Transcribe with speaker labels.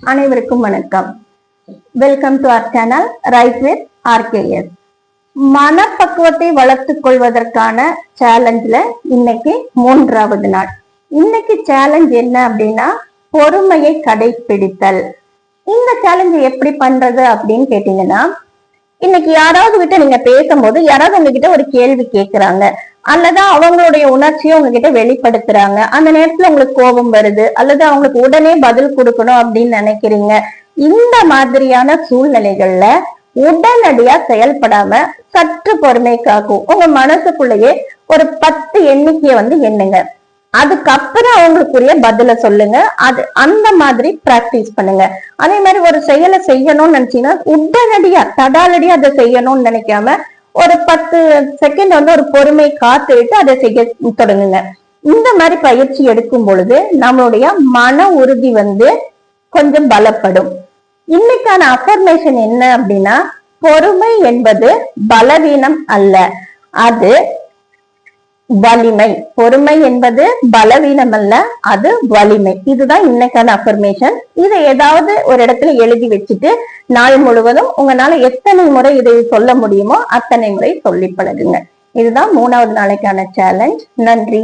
Speaker 1: அனைவருக்கும் வணக்கம். Welcome to our channel right with RKS மனப்பக்குவத்தை வளர்த்துக் கொள்வதற்கான சேலஞ்சில் இன்னைக்கு மூன்றாவது நாள். இன்னைக்கு சேலஞ்ச் என்ன அப்படின்னா பொறுமையை கடைபிடித்தல் இந்த சேலஞ்சை எப்படி பண்றது அப்படின்னு கேட்டீங்கன்னா இன்னைக்கு யாராவது கிட்ட நீங்க பேசும்போது யாராவது உங்ககிட்ட ஒரு கேள்வி கேட்கிறாங்க அல்லது அவங்களுடைய உணர்ச்சியை உங்ககிட்ட வெளிப்படுத்துறாங்க. அந்த நேரத்துல உங்களுக்கு கோபம் வருது. அல்லது அவங்களுக்கு உடனே பதில் கொடுக்கணும் அப்படின்னு நினைக்கிறீங்க. இந்த மாதிரியான சூழ்நிலைகள்ல உடனடியா செயல்படாம சற்று பொறுமை காக்கும் உங்க மனசுக்குள்ளேயே ஒரு பத்து எண்ணிக்கையை வந்து எண்ணுங்க. அதுக்கப்புறம் அவங்களுக்குரிய பதில சொல்லுங்க. அது அந்த மாதிரி பிராக்டிஸ் பண்ணுங்க. அதே மாதிரி ஒரு செயலை செய்யணும்னு நினைச்சீங்கன்னா உடனடியா தடாலடியா அதை செய்யணும்னு நினைக்காம ஒரு பத்து செகண்ட் வந்து ஒரு பொறுமை காத்துட்டு அதை செய்ய தொடங்குங்க. இந்த மாதிரி பயிற்சி எடுக்கும் பொழுது நம்மளுடைய மன உறுதி வந்து கொஞ்சம் பலப்படும். இன்னைக்கான அஃபர்மேஷன் என்ன அப்படின்னா பொறுமை என்பது பலவீனம் அல்ல. அது வலிமை. பொறுமை என்பது பலவீனம் அல்ல அது வலிமை. இதுதான் இன்னைக்கான அஃபர்மேஷன் இதை ஏதாவது ஒரு இடத்துல எழுதி வச்சுட்டு நாள் முழுவதும் உங்களால எத்தனை முறை இதை சொல்ல முடியுமோ அத்தனை முறை சொல்லி பழகுங்க. இதுதான் மூணாவது நாளைக்கான சேலஞ்ச் நன்றி.